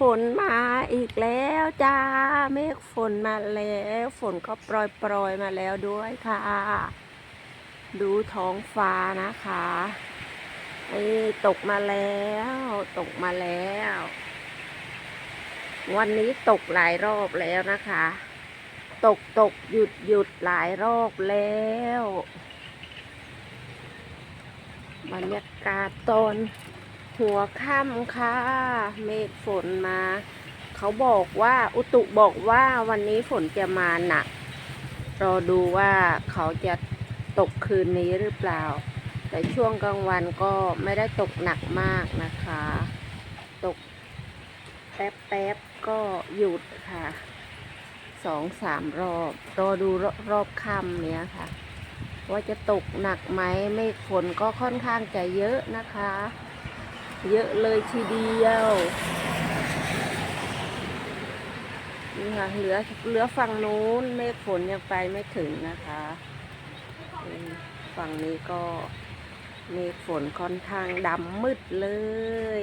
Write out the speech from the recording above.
ฝนมาอีกแล้วจ้า เมฆฝนมาแล้ว ฝนก็โปรยโปรยมาแล้วด้วยค่ะ ดูท้องฟ้านะคะนี่ตกมาแล้ว ตกมาแล้ว วันนี้ตกหลายรอบแล้วนะคะ ตกตกหยุดหยุดหลายรอบแล้วบรรยากาศตอน หัวค่ำค่ะ เมฆฝนมา เขาบอกว่าอุตุบอกว่าวันนี้ฝนจะมาหนัก รอดูว่าเขาจะตกคืนนี้หรือเปล่า แต่ช่วงกลางวันก็ไม่ได้ตกหนักมากนะคะ ตกแป๊บแป๊บๆก็หยุดค่ะสองสามรอบ รอดูรรอบค่ำเนี้ยค่ะ ว่าจะตกหนักไหมเมฆฝนก็ค่อนข้างจะเยอะนะคะ เยอะเลยทีเดียวนี่ค่ะเหลือเหลือฝั่งนู้นเมฆฝนยังไปไม่ถึงนะคะ ฝั่งนี้ก็เมฆฝนค่อนข้างดำมืดเลย